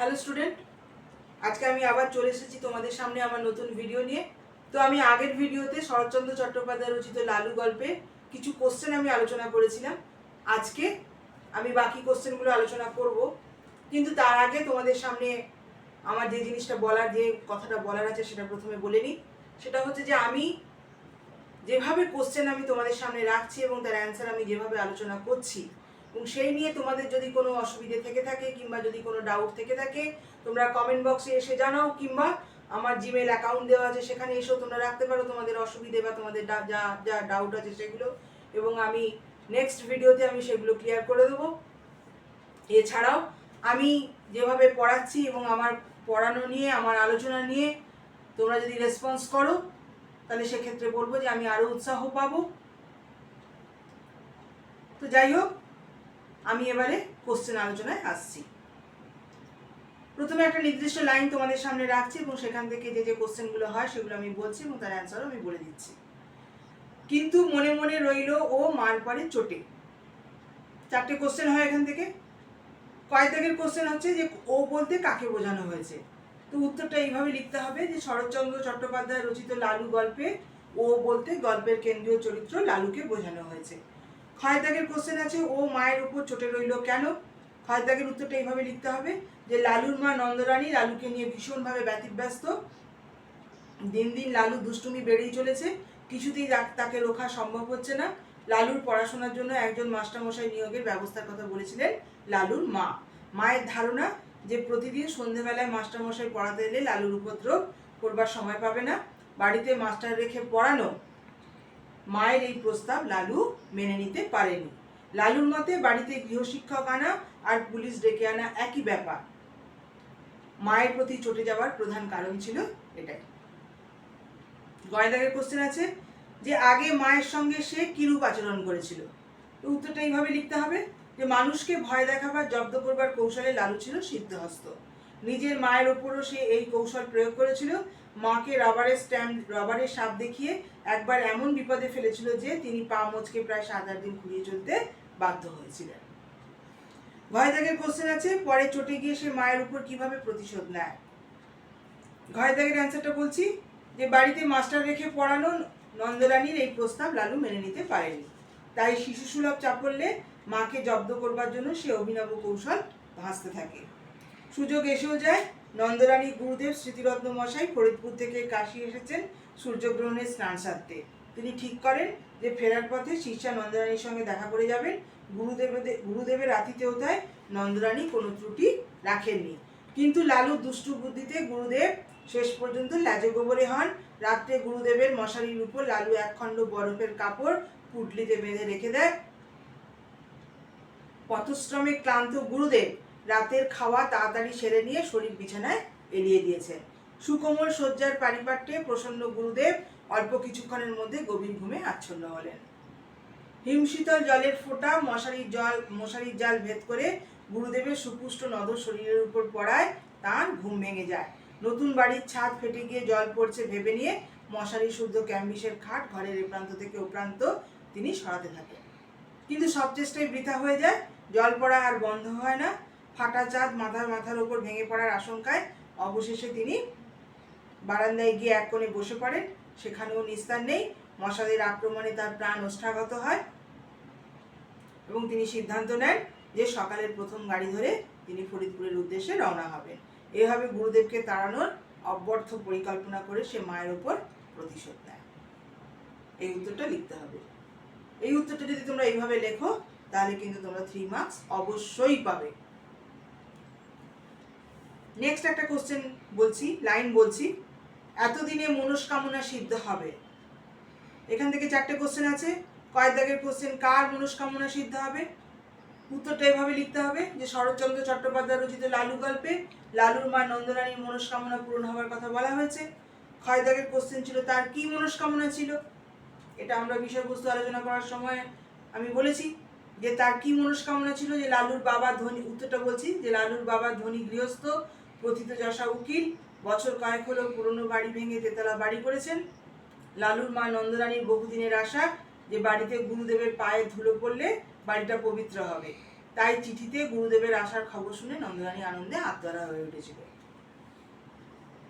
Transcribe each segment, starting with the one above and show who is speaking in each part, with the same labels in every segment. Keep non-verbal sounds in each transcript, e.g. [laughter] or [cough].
Speaker 1: Hello student, আজকে আমি আবার চলে এসেছি তোমাদের সামনে আমার নতুন ভিডিও নিয়ে। তো আমি আগের ভিডিওতে শরৎচন্দ্র চট্টোপাধ্যায় রচিত লালু গল্পে কিছু কোশ্চেন আমি আলোচনা করেছিলাম। আজকে আমি বাকি কোশ্চেনগুলো আলোচনা করব। কিন্তু তার আগে তোমাদের সামনে আমার যে জিনিসটা বলার, যে কথাটা বলার আছে সেটা প্রথমে বলে নিই। সেটা হচ্ছে যে আমি যেভাবে কোশ্চেন আমি তোমাদের সামনে রাখছি এবং তার অ্যান্সার আমি যেভাবে আলোচনা করছি এবং সেই নিয়ে তোমাদের যদি কোনো অসুবিধে থেকে থাকে কিংবা যদি কোনো ডাউট থেকে থাকে, তোমরা কমেন্ট বক্সে এসে জানাও কিংবা আমার জিমেল অ্যাকাউন্ট দেওয়া আছে, সেখানে এসেও তোমরা রাখতে পারো তোমাদের অসুবিধে বা তোমাদের যা যা ডাউট আছে সেগুলো। এবং আমি নেক্সট ভিডিওতে আমি সেগুলো ক্লিয়ার করে দেবো। এছাড়াও আমি যেভাবে পড়াচ্ছি এবং আমার পড়ানো নিয়ে, আমার আলোচনা নিয়ে তোমরা যদি রেসপন্স করো, তাহলে সেক্ষেত্রে বলব যে আমি আরও উৎসাহ পাবো। তো যাই হোক আমি এবারে কোশ্চেন আলোচনায় আসছি। প্রথমে একটা নির্দিষ্ট লাইন তোমাদের সামনে রাখছি এবং সেখান থেকে যে যে কোশ্চেনগুলো হয় সেগুলো আমি বলছি এবং তার অ্যান্সারও আমি বলে দিচ্ছি। কিন্তু মনে মনে রইল ও মার পরে চোটে। চারটে কোশ্চেন হয় এখান থেকে। কয় দাগের কোশ্চেন হচ্ছে যে, ও বলতে কাকে বোঝানো হয়েছে? তো উত্তরটা এইভাবে লিখতে হবে যে, শরৎচন্দ্র চট্টোপাধ্যায় রচিত লালু গল্পে ও বলতে গল্পের কেন্দ্রীয় চরিত্র লালুকে বোঝানো হয়েছে। ক্ষয় দাগের কোশ্চেন আছে, ও মায়ের উপর চটে রইল কেন? ক্ষয় দাগের উত্তরটা এইভাবে লিখতে হবে যে, লালুর মা নন্দরানী লালুকে নিয়ে ভীষণভাবে ব্যতিব্যস্ত। দিন দিন লালু দুষ্টুমি বেড়েই চলেছে, কিছুতেই তাকে রোখা সম্ভব হচ্ছে না। লালুর পড়াশোনার জন্য একজন মাস্টারমশাই নিয়োগের ব্যবস্থার কথা বলেছিলেন লালুর মা। মায়ের ধারণা যে, প্রতিদিন সন্ধেবেলায় মাস্টারমশাই পড়াতে এলে লালুর উপদ্রব করবার সময় পাবে না। বাড়িতে মাস্টার রেখে পড়ানো মায়ের এই প্রস্তাব লালু মেনে নিতে পারেনি। লালুর মতে বাড়িতে গৃহশিক্ষক আনা আর পুলিশ ডেকে আনা একই ব্যাপার। মায়ের প্রতি চটে যাওয়ার প্রধান কারণ ছিল এটাই। গয়দাগের কোশ্চেন আছে যে আগে মায়ের সঙ্গে সে কিরূপ আচরণ করেছিল? উত্তরটা এইভাবে লিখতে হবে যে মানুষকে ভয় দেখাবার, জব্দ করবার কৌশলে লালু ছিল সিদ্ধহস্ত। নিজের মায়ের ওপরও সে এই কৌশল প্রয়োগ করেছিল মাকে রাবারের স্ট্যাম্প, রাবারের সাপ দেখিয়ে একবার এমন বিপদে ফেলেছিল যে তিনি পা মোচকে প্রায় সাত আট দিন ঘুরিয়ে চলতে বাধ্য হয়েছিলেন। ভয়দাগের কোশ্চেন আছে, পরে চটে গিয়ে সে মায়ের উপর কীভাবে প্রতিশোধ নেয়? ঘয়দাগের অ্যান্সারটা বলছি, যে বাড়িতে মাস্টার রেখে পড়ানো নন্দরানীর এই প্রস্তাব লালু মেনে নিতে পারেনি। তাই শিশু সুলভ চাপল্যে মাকে জব্দ করবার জন্য সে অভিনব কৌশল ভাসতে থাকে। সুযোগ এসেও যায় নন্দরানী গুরুদেব স্মৃতিরত্ন মশাই ফরিদপুর থেকে কাশি এসেছেন সূর্যগ্রহণের স্নান সারতে। তিনি ঠিক করেন যে ফেরার পথে শিষ্যা নন্দরানীর সঙ্গে দেখা করে যাবেন। গুরুদেবের গুরুদেবের আতিথেয়তায় নন্দরানী কোনো ত্রুটি রাখেননি। কিন্তু লালু দুষ্টু বুদ্ধিতে গুরুদেব শেষ পর্যন্ত লাজে গোবরে হন। রাত্রে গুরুদেবের মশারির উপর লালু একখণ্ড বরফের কাপড় পুটলিতে বেঁধে রেখে দেয়। পথশ্রমে ক্লান্ত গুরুদেব রাতের খাওয়া তাড়াতাড়ি সেরে নিয়ে শরীর বিছানায় এড়িয়ে দিয়েছেন সুকোমল শয্যার পারিপাট্যে প্রসন্ন গুরুদেব অল্প কিছুক্ষণের মধ্যে গভীর ঘুমে আচ্ছন্ন হলেন। হিমশীতল জলের ফোঁটা, মশারির জল, মশারির জাল ভেদ করে গুরুদেবের সুপুষ্ট নদর শরীরের উপর পড়ায় তার ঘুম ভেঙে যায়। নতুন বাড়ির ছাদ ফেটে গিয়ে জল পড়ছে ভেবে নিয়ে মশারি শুদ্ধ ক্যাম্বিসের খাট ঘরের এ প্রান্ত থেকে ও তিনি সরাতে থাকেন। কিন্তু সব চেষ্টাই বৃথা হয়ে যায়, জল পড়া আর বন্ধ হয় না। ফাটা চাঁদ মাথার মাথার ওপর ভেঙে পড়ার আশঙ্কায় অবশেষে তিনি বারান্দায় গিয়ে এক কোণে বসে পড়েন। সেখানেও নিস্তার নেই। মশাদের আক্রমণে তার প্রাণ ওষ্ঠাগত হয় এবং তিনি সিদ্ধান্ত নেন যে সকালের প্রথম গাড়ি ধরে তিনি ফরিদপুরের উদ্দেশ্যে রওনা হবেন। এভাবে গুরুদেবকে তাড়ানোর অব্যর্থ পরিকল্পনা করে সে মায়ের ওপর প্রতিশোধ নেয়। এই উত্তরটা লিখতে হবে। এই উত্তরটা যদি তোমরা এইভাবে লেখো, তাহলে কিন্তু তোমরা থ্রি মার্কস অবশ্যই পাবে। নেক্সট একটা কোশ্চেন বলছি লাইন বলছি। এতদিনে মনস্কামনা সিদ্ধ হবে। এখান থেকে চারটে কোশ্চেন আছে। কয় দাগের কোশ্চেন কার মনস্কামনা সিদ্ধ হবে? উত্তরটা এভাবে লিখতে হবে যে, শরৎচন্দ্র চট্টোপাধ্যায় রচিত লালু গল্পে লালুর মা নন্দরানীর মনস্কামনা পূরণ হওয়ার কথা বলা হয়েছে। ক্ষয় দাগের কোশ্চেন ছিল, তার কি মনস্কামনা ছিল? এটা আমরা বিষয়বস্তু আলোচনা করার সময় আমি বলেছি যে, তার কি মনস্কামনা ছিল? যে, লালুর বাবা ধনী উত্তরটা বলছি, যে, লালুর বাবা ধনী গৃহস্থ প্রথিত যশা উকিল, বছর কয়েক হলো পুরনো বাড়ি ভেঙে তেতলা বাড়ি করেছেন। লালুর মা নন্দরানীর বহুদিনের আশা যে বাড়িতে গুরুদেবের পায়ে ধুলো পড়লে বাড়িটা পবিত্র হবে। তাই চিঠিতে গুরুদেবের আসার খবর শুনে নন্দরানী আনন্দে আত্মহারা হয়ে উঠেছিল।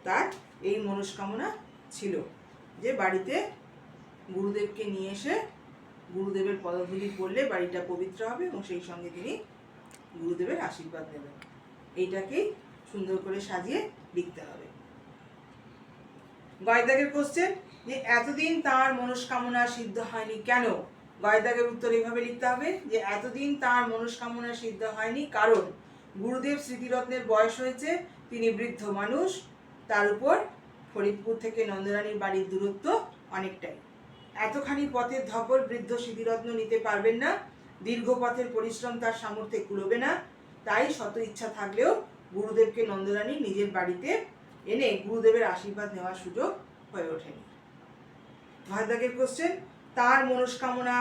Speaker 1: তার এই মনস্কামনা ছিল যে বাড়িতে গুরুদেবকে নিয়ে এসে গুরুদেবের পদধূলি পড়লে বাড়িটা পবিত্র হবে এবং সেই সঙ্গে তিনি গুরুদেবের আশীর্বাদ নেবেন। এইটাকেই সুন্দর করে সাজিয়ে লিখতে হবে। গয়দাগের কোশ্চেন যে এতদিন তার মনস্কামনা সিদ্ধ হয়নি কেন? গয়দাগের উত্তর এইভাবে লিখতে হবে, যে এতদিন তার মনস্কামনা সিদ্ধ হয়নি কারণ গুরুদেব স্মৃতিরত্নের বয়স হয়েছে, তিনি বৃদ্ধ মানুষ, তার উপর ফরিদপুর থেকে নন্দরানীর বাড়ির দূরত্ব অনেকটাই। এতখানি পথের ধকল বৃদ্ধ স্মৃতিরত্ন নিতে পারবেন না, দীর্ঘ পথের পরিশ্রম তার সামর্থ্যে কুলোবে না, তাই শত ইচ্ছা থাকলেও গুরুদেবকে নন্দরানী নিজের বাড়িতে এনে গুরুদেবের আশীর্বাদ নেওয়ার সুযোগ হয়ে ওঠেনি। ভাইদাগের কোশ্চেন তার মনস্কামনা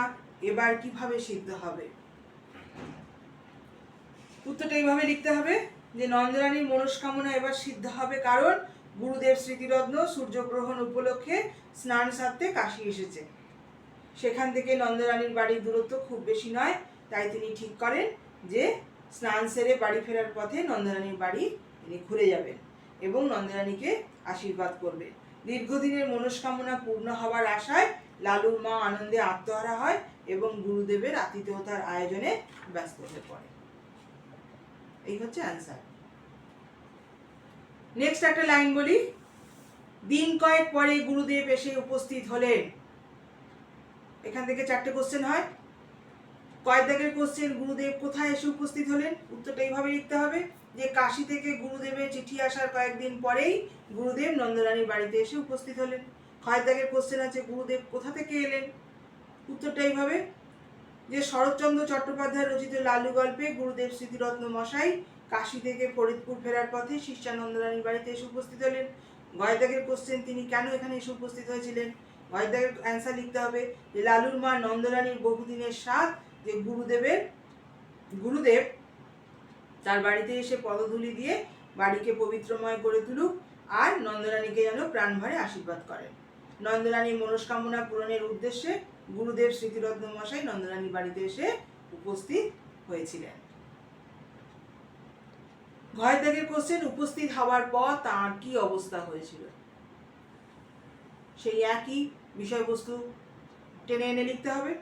Speaker 1: এবার কীভাবে সিদ্ধ হবে? উত্তরটা এইভাবে লিখতে হবে যে নন্দরানীর মনস্কামনা এবার সিদ্ধ হবে কারণ গুরুদেব স্মৃতিরত্ন সূর্যগ্রহণ উপলক্ষে স্নান সারতে কাশি এসেছে। সেখান থেকে নন্দরানীর বাড়ির দূরত্ব খুব বেশি নয়, তাই তিনি ঠিক করেন যে স্নান সেরে বাড়ি ফেরার পথে নন্দরানীর বাড়ি তিনি ঘুরে যাবেন এবং নন্দরানীকে আশীর্বাদ করবে দীর্ঘদিনের মনস্কামনা পূর্ণ হওয়ার আশায় লালুর মা আনন্দে আত্মহারা হয় এবং গুরুদেবের আতিথেয়তার আয়োজনে ব্যস্ত হয়ে পড়ে। এই হচ্ছে অ্যান্সার নেক্সট একটা লাইন বলি। দিন কয়েক পরে গুরুদেব এসে উপস্থিত হলেন। এখান থেকে চারটে কোশ্চেন হয়। কয়েক দাগের কোশ্চেন গুরুদেব কোথায় এসে উপস্থিত হলেন? উত্তরটা এইভাবে লিখতে হবে, যে কাশি থেকে গুরুদেবের চিঠি আসার কয়েকদিন পরেই গুরুদেব নন্দরানীর বাড়িতে এসে উপস্থিত হলেন। কয়েক দাগের কোশ্চেন আছে, গুরুদেব কোথা থেকে এলেন? উত্তরটা এইভাবে, যে শরৎচন্দ্র চট্টোপাধ্যায় রচিত লালু গল্পে গুরুদেব স্মৃতিরত্ন মশাই কাশি থেকে ফরিদপুর ফেরার পথে শিষ্যানন্দরানীর বাড়িতে এসে উপস্থিত হলেন। গয়দাগের কোশ্চেন তিনি কেন এখানে এসে উপস্থিত হয়েছিলেন? গয়দাগের অ্যান্সার লিখতে হবে, যে লালুর মা নন্দরানীর বহুদিনের স্বাদ যে গুরুদেবের, গুরুদেব তার বাড়িতে এসে পদধূলি দিয়ে বাড়িকে পবিত্রময় করে তুলুক আর নন্দরানীকে যেন প্রাণ ভরে আশীর্বাদ করেন। নন্দরানীর মনস্কামনা পূরণের উদ্দেশ্যে গুরুদেব স্মৃতিরত্ন মশাই নন্দরানীর বাড়িতে এসে উপস্থিত হয়েছিলেন। ভয়ত্যাগের কোশ্চেন উপস্থিত হওয়ার পর তার কি অবস্থা হয়েছিল? সেই একই বিষয়বস্তু টেনে এনে লিখতে হবে।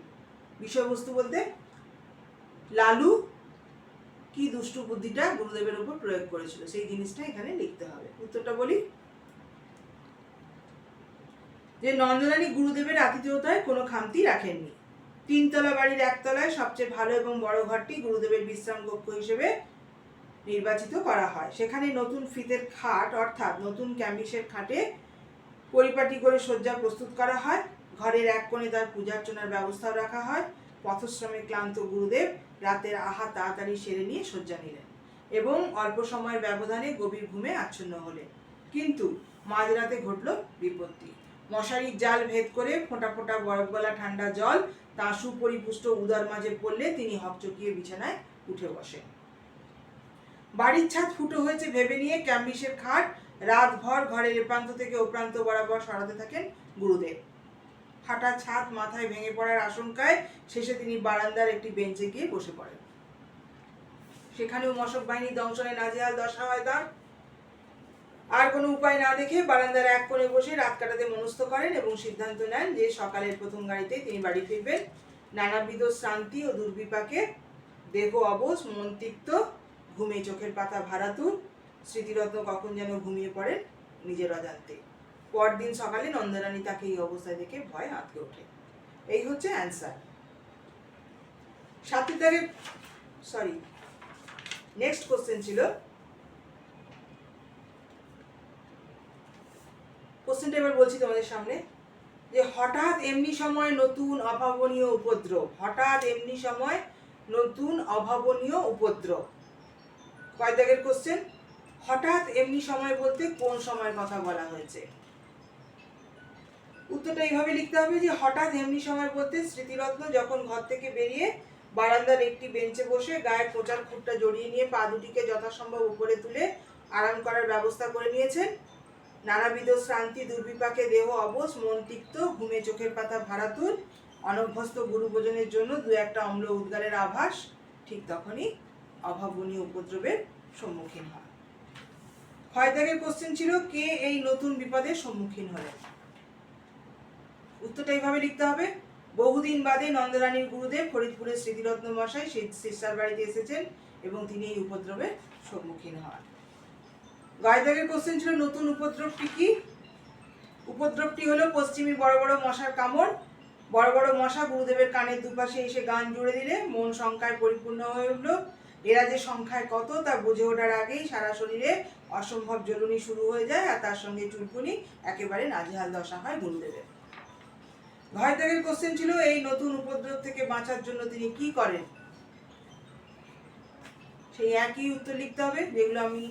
Speaker 1: বিষয়বস্তু বলতে লালু কি দুষ্টু বুদ্ধিটা গুরুদেবের উপর প্রয়োগ করেছিল, সেই জিনিসটা এখানে লিখতে হবে। উত্তরটা বলি। যে নন্দরানী গুরুদেবের আতিথেয়তায় কোনো খামতি রাখেননি। তিনতলা বাড়ির একতলায় সবচেয়ে ভালো এবং বড় ঘরটি গুরুদেবের বিশ্রাম কক্ষ হিসেবে নির্বাচিত করা হয়। সেখানে নতুন ফিতের খাট, অর্থাৎ নতুন ক্যাম্বিসের খাটে পরিপাটি করে শয্যা প্রস্তুত করা হয়। ঘরের এক কোণে তার পূজার্চনার ব্যবস্থাও রাখা হয়। পথশ্রমে ক্লান্ত গুরুদেব রাতের আহা তাড়াতাড়ি সেরে নিয়ে শয্যা নিলেন এবং অল্প সময়ের ব্যবধানে গভীর ঘুমে আচ্ছন্ন হলেন। কিন্তু মাঝরাতে ঘটল বিপত্তি। মশারির জাল ভেদ করে ফোঁটা ফোঁটা বরফ গলা ঠান্ডা জল তা সুপরিপুষ্ট উদার মাঝে পড়লে তিনি হকচকিয়ে বিছানায় উঠে বসেন। বাড়ির ছাদ ফুটো হয়েছে ভেবে নিয়ে ক্যাম্বিসের খাট রাতভর ঘরের এপ্রান্ত থেকে ওপ্রান্ত বরাবর সরাতে থাকেন গুরুদেব। ফাটা ছাদ মাথায় ভেঙে পড়ার আশঙ্কায় শেষে তিনি বারান্দার একটি বেঞ্চে গিয়ে বসে পড়েন। সেখানেও মশক বাহিনী দংশনে নাজেহাল দশা হয় তার। আর কোনো উপায় না দেখে বারান্দার এক কোণে বসে রাত কাটাতে মনস্থ করেন এবং সিদ্ধান্ত নেন যে সকালের প্রথম গাড়িতে তিনি বাড়ি ফিরবেন। নানাবিধ শ্রান্তি ও দুর্বিপাকে দেহ অবশ, মন তিক্ত, ঘুমে চোখের পাতা ভারাতুর, স্মৃতিরত্ন কখন যেন ঘুমিয়ে পড়েন নিজের অজান্তে। পরদিন সকালে নন্দরানী তাকে এই অবস্থায় দেখে ভয় আঁতকে ওঠে। এই হচ্ছে অ্যান্সার সাতের তারিখ সরি নেক্সট কোশ্চেন ছিল। কোশ্চেনটা এবার বলছি তোমাদের সামনে। যে হঠাৎ এমনি সময় নতুন অভাবনীয় উপদ্রব, হঠাৎ এমনি সময় নতুন অভাবনীয় উপদ্রব। কয় দাগের কোশ্চেন হঠাৎ এমনি সময় বলতে কোন সময়ের কথা বলা হয়েছে? উত্তরটা এইভাবে লিখতে হবে যে হঠাৎ এমনি সময় বলতে স্মৃতিরত্ন যখন ঘর থেকে বেরিয়ে বারান্দার একটি বেঞ্চে বসে গায়ের কোচার খুঁটটা জড়িয়ে নিয়ে পা দুটিকে যথাসম্ভব উপরে তুলে আরাম করার ব্যবস্থা করে নিয়েছেন। নানাবিধ শ্রান্তি, দুর্বিপাকে দেহ অবশ, মন তিক্ত, ঘুমে চোখের পাতা ভারাতুর, অনভ্যস্ত গুরু ভোজনের জন্য দু একটা অম্ল উদ্গারের আভাস, ঠিক তখনই অভাবনীয় উপদ্রবের সম্মুখীন হয় ক্ষয়ত্যাগের কোশ্চেন ছিল, কে এই নতুন বিপদের সম্মুখীন হলেন? উত্তরটা এইভাবে লিখতে হবে। বহুদিন বাদে নন্দরানীর গুরুদেব ফরিদপুরের স্মৃতিরত্ন মশাই শিষ্যার বাড়িতে এসেছেন এবং তিনি এই উপদ্রবের সম্মুখীন হন। গায়দাগের কোশ্চেন ছিল, নতুন উপদ্রবটি কি? উপদ্রবটি হলো পশ্চিমী বড় বড় মশার কামড়। বড় বড় মশা গুরুদেবের কানের দুপাশে এসে গান জুড়ে দিলে মন সংখ্যায় পরিপূর্ণ হয়ে উঠল। এরা যে সংখ্যায় কত তা বুঝে ওঠার আগেই সারা শরীরে অসম্ভব জ্বলুনি শুরু হয়ে যায় আর তার সঙ্গে চুলকুনি একেবারে নাজেহাল দশা হয় গুরুদেবের। ভয়ত্যাগের কোশ্চেন ছিল, এই নতুন উপদ্রব থেকে বাঁচার জন্য তিনি কি করেন? সেই একই উত্তর লিখতে হবে, যেগুলো আমি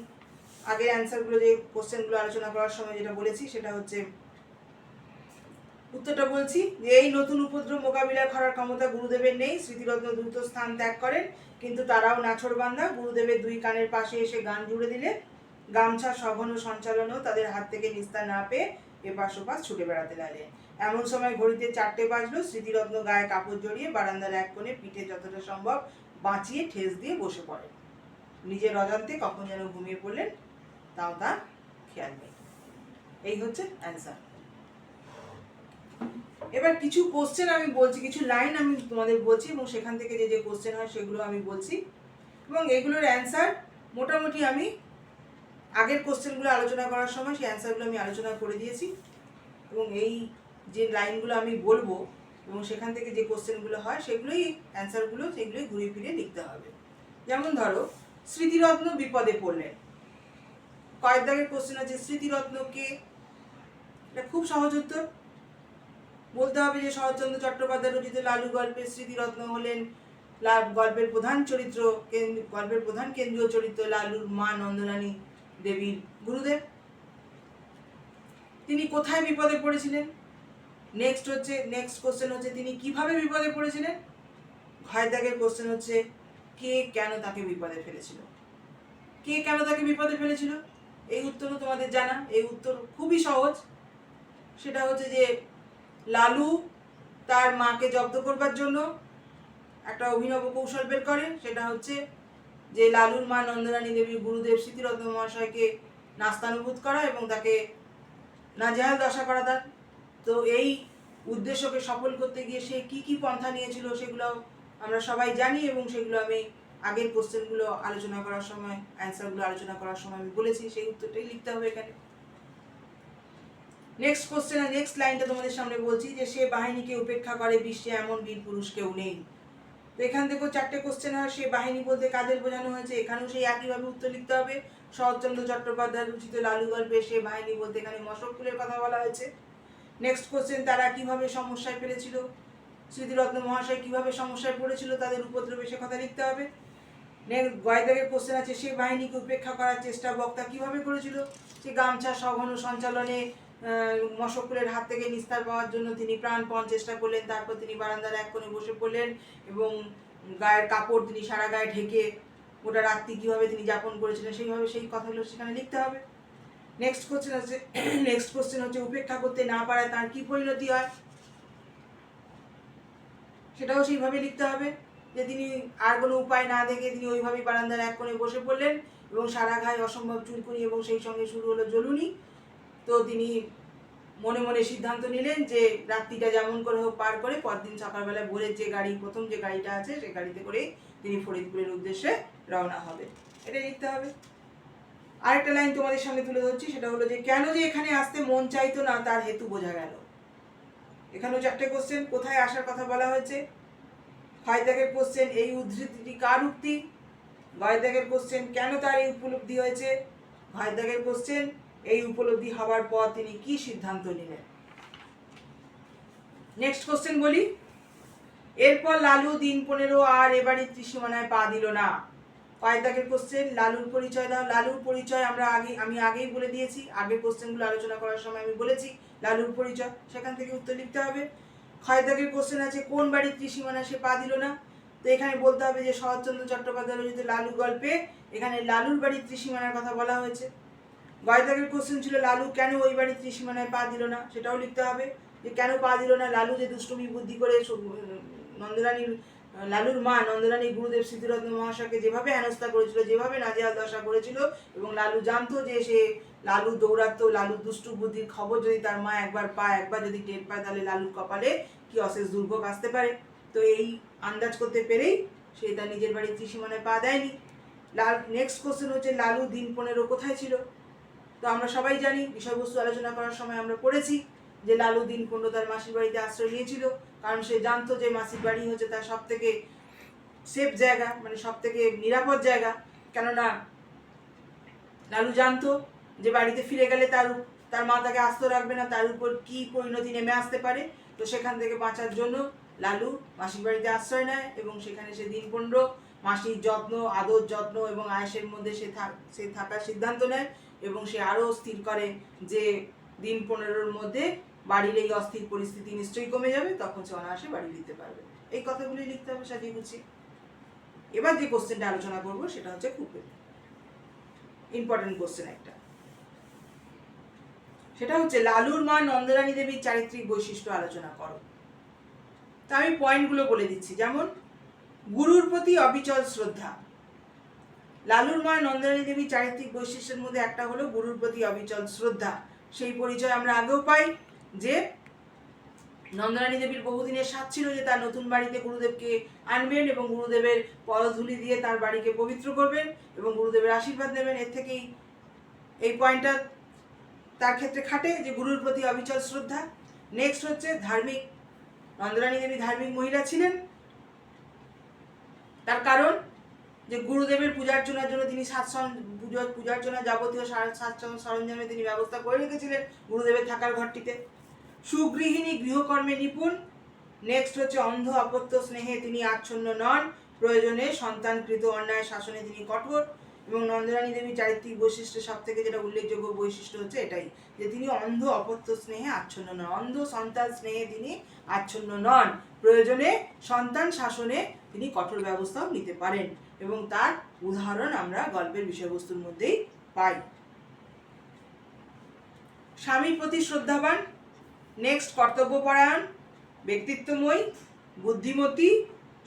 Speaker 1: আগের অ্যান্সারগুলো যে কোশ্চেনগুলো আলোচনা করার সময় যেটা বলেছি, সেটা হচ্ছে, উত্তরটা বলছি যে এই নতুন উপদ্রব মোকাবিলা করার ক্ষমতা গুরুদেবের নেই, স্মৃতিরত্ন দ্রুত স্থান ত্যাগ করেন, কিন্তু তারাও নাছরবান্ধা গুরুদেবের দুই কানের পাশে এসে গান জুড়ে দিলে, গামছা, সঘন সঞ্চালনও তাদের হাত থেকে নিস্তার না পেয়ে এপাশ ওপাশ ছুটে বেড়াতে লাগলেন এমন সময় ঘড়িতে চারটে বাজলো, স্মৃতিরত্ন গায়ে কাপড় জড়িয়ে বারান্দার এক কোণে পিঠে যতটা সম্ভব বাঁচিয়ে ঠেস দিয়ে বসে পড়েন নিজের অজান্তে কখন যেন ঘুমিয়ে পড়লেন, তাও তার খেয়াল নেই। এই হচ্ছে অ্যান্সার এবার কিছু কোশ্চেন আমি বলছি, কিছু লাইন আমি তোমাদের বলছি এবং সেখান থেকে যে যে কোশ্চেন হয় সেগুলো আমি বলছি। এবং এগুলোর অ্যান্সার মোটামুটি আমি আগের কোশ্চেনগুলো আলোচনা করার সময় সেই অ্যান্সারগুলো আমি আলোচনা করে দিয়েছি। এবং এই যে লাইনগুলো আমি বলব এবং সেখান থেকে যে কোশ্চেনগুলো হয়, সেগুলোই অ্যান্সারগুলো সেগুলোই ঘুরিয়ে ফিরে লিখতে হবে। যেমন ধরো, স্মৃতিরত্ন বিপদে পড়লেন। কয়েক দাগের কোশ্চেন আছে, স্মৃতিরত্নকে এটা খুব সহজ উত্তর। বলতে হবে যে শরৎচন্দ্র চট্টোপাধ্যায় রচিত লালু গল্পের স্মৃতিরত্ন হলেন গল্পের প্রধান চরিত্র গল্পের প্রধান কেন্দ্রীয় চরিত্র লালুর মা নন্দরানী। দেবীর গুরুদেব। তিনি কোথায় বিপদে পড়েছিলেন? নেক্সট হচ্ছে নেক্সট কোশ্চেন হচ্ছে, তিনি কীভাবে বিপদে পড়েছিলেন? ঘয়দাগের কোশ্চেন হচ্ছে, কে কেন তাকে বিপদে ফেলেছিল? কে কেন তাকে বিপদে ফেলেছিল? এই উত্তরও তোমাদের জানা, এই উত্তর খুবই সহজ। সেটা হচ্ছে যে, লালু তার মাকে জব্দ করবার জন্য একটা অভিনব কৌশল বের করে, সেটা হচ্ছে যে লালুর মা নন্দরানী দেবীর গুরুদেব স্মৃতিরত্ন মহাশয়কে নাস্তানুভূত করা এবং তাকে নাজেহাল দশা করা তার। তো এই উদ্দেশ্যকে সফল করতে গিয়ে সে কি কি পন্থা নিয়েছিল সেগুলো আমরা সবাই জানি এবং সেগুলো আমি আগের কোশ্চেনগুলো আলোচনা করার সময়, অ্যান্সারগুলো আলোচনা করার সময় আমি বলেছি, সেই উত্তরটাই লিখতে হবে এখানে। নেক্সট কোশ্চেন নেক্সট লাইনটা তোমাদের সামনে বলছি যে সে বাহিনীকে উপেক্ষা করে বিশ্বে এমন বীর পুরুষ কেউ নেই। তো এখান থেকেও চারটে কোশ্চেন হয় সে বাহিনী বলতে কাদের বোঝানো হয়েছে, এখানেও সেই একইভাবে উত্তর লিখতে হবে। শরৎচন্দ্র চট্টোপাধ্যায় রচিত লালু গল্পে সে বাহিনী বলতে এখানে মশককুলের কথা বলা হয়েছে। নেক্সট কোশ্চেন তারা কীভাবে সমস্যায় ফেলেছিল? স্মৃতিরত্ন মহাশয় কীভাবে সমস্যায় পড়েছিল? তাদের উপদ্রবে সে কথা লিখতে হবে। নেক্সট গয়দাগের কোশ্চেন আছে সে বাহিনীকে উপেক্ষা করার চেষ্টা বক্তা কীভাবে করেছিল? সে গামছা, সঘন সঞ্চালনে মশকুলের হাত থেকে নিস্তার পাওয়ার জন্য তিনি প্রাণপণ চেষ্টা করলেন, তারপর তিনি বারান্দার এক কোণে বসে পড়লেন এবং গায়ের কাপড় তিনি সারা গায়ে ঢেকে গোটা রাত্রি কীভাবে তিনি যাপন করেছিলেন সেইভাবে সেই কথাগুলো সেখানে লিখতে হবে। নেক্সট কোশ্চেন হচ্ছে [clears throat] নেক্সট কোশ্চেন হচ্ছে, উপেক্ষা করতে না পারায় তার কি পরিণতি হয়? সেটাও সেইভাবে লিখতে হবে যে তিনি আর কোনো উপায় না দেখে তিনি ওইভাবেই বারান্দার এক কোণে বসে পড়লেন এবং সারা গায়ে অসম্ভব চুলকুনি এবং সেই সঙ্গে শুরু হলো জ্বলুনি। তো তিনি মনে মনে সিদ্ধান্ত নিলেন যে রাত্রিটা যেমন করে হোক পার করে পরদিন সকালবেলা ভোরের যে গাড়ি, প্রথম যে গাড়িটা আছে সে গাড়িতে করে তিনি ফরিদপুরের উদ্দেশ্যে রওনা হবে এটা লিখতে হবে। আরেকটা লাইন তোমাদের সামনে তুলে ধরছি, সেটা হলো যে কেন যে এখানে আসতে মন চাইতো না, তার হেতু বোঝা গেল। এখানেও চারটে কোশ্চেন কোথায় আসার কথা বলা হয়েছে? ফায়দাকের কোশ্চেন এই উদ্ধৃতিটি কার উক্তি? গয়দাগের কোশ্চেন কেন তার এই উপলব্ধি হয়েছে? ভয়দাগের কোশ্চেন এই উপলব্ধি হবার পর তিনি কি সিদ্ধান্ত নিলেন? নেক্সট কোশ্চেন বলি। এরপর লালু দিন পনেরো আর এবারে ত্রিসীমানায় পা দিল না। কয়েকদাগের কোশ্চেন লালুর পরিচয় দাও। লালুর পরিচয় আমরা আগে, আমি আগেই বলে দিয়েছি। আগের কোশ্চেনগুলো আলোচনা করার সময় আমি বলেছি। লালুর পরিচয়, সেখান থেকে উত্তর লিখতে হবে। ক্ষয়দাগের কোশ্চেন আছে, কোন বাড়ির ত্রিসীমানা সে পা দিল না? তো এখানে বলতে হবে যে শরৎচন্দ্র চট্টোপাধ্যায় রচিত লালু গল্পে এখানে লালুর বাড়ির ত্রিসীমানার কথা বলা হয়েছে। গয়দাগের কোশ্চেন ছিল, লালু কেন ওই বাড়ির ত্রিসীমানায় পা দিল না? সেটাও লিখতে হবে যে কেন পা দিল না? লালু যে দুষ্টুমি, বুদ্ধি করে নন্দরানীর, লালুর মা নন্দরানী, গুরুদেব স্মৃতিরত্ন মহাশয়কে যেভাবে হেনস্থা করেছিল, যেভাবে নাজেহাল দশা করেছিল, এবং লালু জানতো যে সে লালু দৌড়াতো লালু দুষ্টু বুদ্ধির খবর যদি তার মা একবার পায়, একবার যদি টের পায়, তাহলে লালুর কপালে কি অশেষ দুর্ভোগ আসতে পারে? তো এই আন্দাজ করতে পেরেই সে তার নিজের বাড়ির ত্রিসীমানায় পা দেয়নি। লাল নেক্সট কোশ্চেন হচ্ছে, লালু দিন পনেরো কোথায় ছিল? তো আমরা সবাই জানি, বিষয়বস্তু আলোচনা করার সময় আমরা পড়েছি যে লালু দিন পনেরো তার মাসির বাড়িতে আশ্রয় নিয়েছিল, কারণ সে জানতো যে মাসির বাড়ি হচ্ছে তার সব থেকে সেফ জায়গা মানে সব থেকে নিরাপদ জায়গা। কেননা লালু জানতো যে বাড়িতে ফিরে গেলে তার তার মা তাকে আস্ত রাখবে না, তার উপর কি পরিণতি নেমে আসতে পারে। তো সেখান থেকে বাঁচার জন্য লালু মাসির বাড়িতে আশ্রয় নেয় এবং সেখানে সে দিন পনেরো মাসির যত্ন, আদর যত্ন এবং আয়েসের মধ্যে সে থাক সে থাকার সিদ্ধান্ত নেয়। এবং সে আরও স্থির করে যে দিন পনেরোর মধ্যে বাড়ির এই অস্থির পরিস্থিতি নিশ্চয়ই কমে যাবে, তখন সে অনায়াসে বাড়ি দিতে পারবে। এই কথাগুলি লিখতে হবে সাজিয়ে গুছিয়ে। এবার যে কোশ্চেনটা আলোচনা করব, সেটা হচ্ছে খুব ইম্পর্টেন্ট কোশ্চেন একটা। সেটা হচ্ছে, লালুর মা নন্দরানী দেবীর চারিত্রিক বৈশিষ্ট্য আলোচনা করো। তা আমি পয়েন্টগুলো বলে দিচ্ছি। যেমন, গুরুর প্রতি অবিচল শ্রদ্ধা। লালুর মা নন্দরানী দেবীর চারিত্রিক বৈশিষ্ট্যের মধ্যে একটা হলো গুরুর প্রতি অবিচল শ্রদ্ধা। সেই পরিচয় আমরা আগেও পাই যে নন্দরানী দেবীর বহুদিনের সাথ ছিল যে তার নতুন বাড়িতে গুরুদেবকে আনবেন এবং গুরুদেবের পদধূলি দিয়ে তার বাড়িকে পবিত্র করবেন এবং গুরুদেবের আশীর্বাদ নেবেন। এর থেকেই এই পয়েন্টটা তার ক্ষেত্রে খাটে যে গুরুর প্রতি অবিচল শ্রদ্ধা। নেক্সট হচ্ছে ধার্মিক নন্দরানী দেবী ধার্মিক মহিলা ছিলেন। তার কারণ যে গুরুদেবের পূজার্চনার জন্য তিনি সাত পুজো- পূজার্চনা যাবতীয় সাত সরঞ্জামে তিনি ব্যবস্থা করে রেখেছিলেন গুরুদেবের থাকার ঘরটিতে। সুগৃহিণী গৃহকর্মে নিপুণ। নেক্সট হচ্ছে অন্ধ অপত্য স্নেহে তিনি আচ্ছন্ন নন। প্রয়োজনে সন্তানকৃত অন্যায় শাসনে তিনি কঠোর। এবং নন্দরানী দেবীর চারিত্রিক বৈশিষ্ট্য সব থেকে যেটা উল্লেখযোগ্য বৈশিষ্ট্য হচ্ছে এটাই, যে তিনি অন্ধ অপত্য স্নেহে আচ্ছন্ন নন। অন্ধ সন্তান স্নেহে তিনি আচ্ছন্ন নন। প্রয়োজনে সন্তান শাসনে তিনি কঠোর ব্যবস্থাও নিতে পারেন এবং তার উদাহরণ আমরা গল্পের বিষয়বস্তুর মধ্যেই পাই। স্বামীর প্রতি শ্রদ্ধাবান নেক্সট কর্তব্যপরায়ণ, ব্যক্তিত্বময়ী, বুদ্ধিমতী,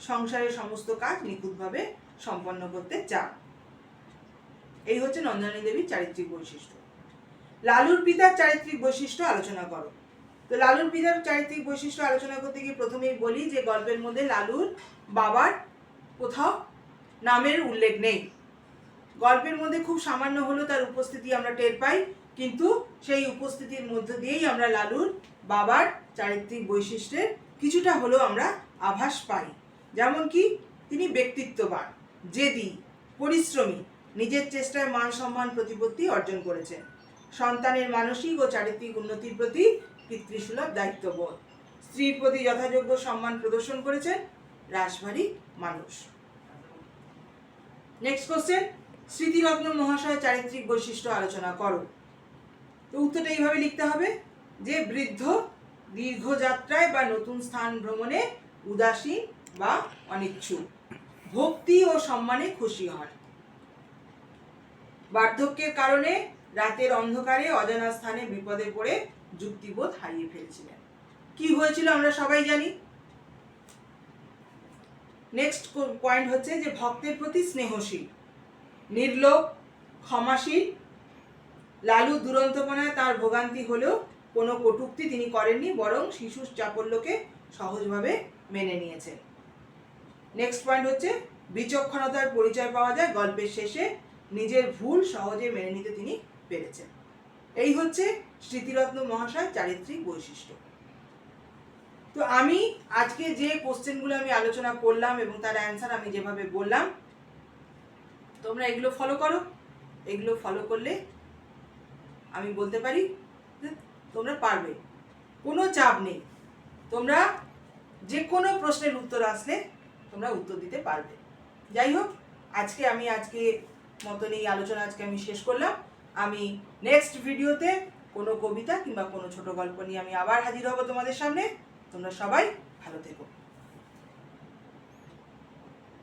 Speaker 1: সংসারের সমস্ত কাজ নিখুঁতভাবে সম্পন্ন করতে চান। এই হচ্ছে নন্দনী দেবীর চারিত্রিক বৈশিষ্ট্য। লালুর পিতার চারিত্রিক বৈশিষ্ট্য আলোচনা করো। তো লালুর পিতার চারিত্রিক বৈশিষ্ট্য আলোচনা করতে গিয়ে প্রথমেই বলি যে গল্পের মধ্যে লালুর বাবার কোথাও নামের উল্লেখ নেই। গল্পের মধ্যে খুব সামান্য হলেও তার উপস্থিতি আমরা টের পাই, কিন্তু সেই উপস্থিতির মধ্য দিয়েই আমরা লালুর বাবার চারিত্রিক বৈশিষ্ট্যের কিছুটা হলেও আমরা আভাস পাই। যেমন কি, তিনি ব্যক্তিত্ববান, জেদি, পরিশ্রমী, নিজের চেষ্টায় মান সম্মান প্রতিপত্তি অর্জন করেছেন। সন্তানের মানসিক ও চারিত্রিক উন্নতির প্রতি পিতৃসুলভ দায়িত্ববোধ। স্ত্রীর প্রতি যথাযোগ্য সম্মান প্রদর্শন করেছেন রাশভারী মানুষ। নেক্সট কোশ্চেন স্মৃতিরত্ন মহাশয় চারিত্রিক বৈশিষ্ট্য আলোচনা করো। তো উত্তরটা এইভাবে লিখতে হবে, যে বৃদ্ধ দীর্ঘ যাত্রায় বা নতুন স্থান ভ্রমণে উদাসীন বা অনিচ্ছুক, ভক্তি ও সম্মানে খুশি হন। বার্ধক্যের কারণে রাতের অন্ধকারে অজানা স্থানে বিপদে পড়ে যুক্তিবোধ হারিয়ে ফেলেছিলেন। কি হয়েছিল আমরা সবাই জানি। নেক্সট পয়েন্ট হচ্ছে যে ভক্তের প্রতি স্নেহশীল, নির্লোভ, ক্ষমাশীল, লালু দুরন্তপনায় তার ভোগান্তি হলেও কোনো কটূক্তি তিনি করেননি, বরং শিশু চাপল্যকে সহজভাবে মেনে নিয়েছেন। নেক্সট পয়েন্ট হচ্ছে বিচক্ষণতার পরিচয় পাওয়া যায় গল্পের শেষে, নিজের ভুল সহজে মেনে নিতে তিনি পেরেছেন। এই হচ্ছে স্মৃতিরত্ন মহাশয় চারিত্রিক বৈশিষ্ট্য। তো আমি আজকে যে কোশ্চেনগুলো আমি আলোচনা করলাম এবং তার অ্যান্সার আমি যেভাবে বললাম, তোমরা এগুলো ফলো করো। এগুলো ফলো করলে আমি বলতে পারি তোমরা পারবে। কোনো চাপ নেই। তোমরা যে কোনো প্রশ্নের উত্তর আসলে তোমরা উত্তর দিতে পারবে। যাই হোক, আজকে আমি আজকে মতন এই আলোচনা আজকে আমি শেষ করলাম। আমি নেক্সট ভিডিওতে কোনো কবিতা কিংবা কোনো ছোট গল্প নিয়ে আমি আবার হাজির হব তোমাদের সামনে। তোমরা সবাই ভালো থেকো।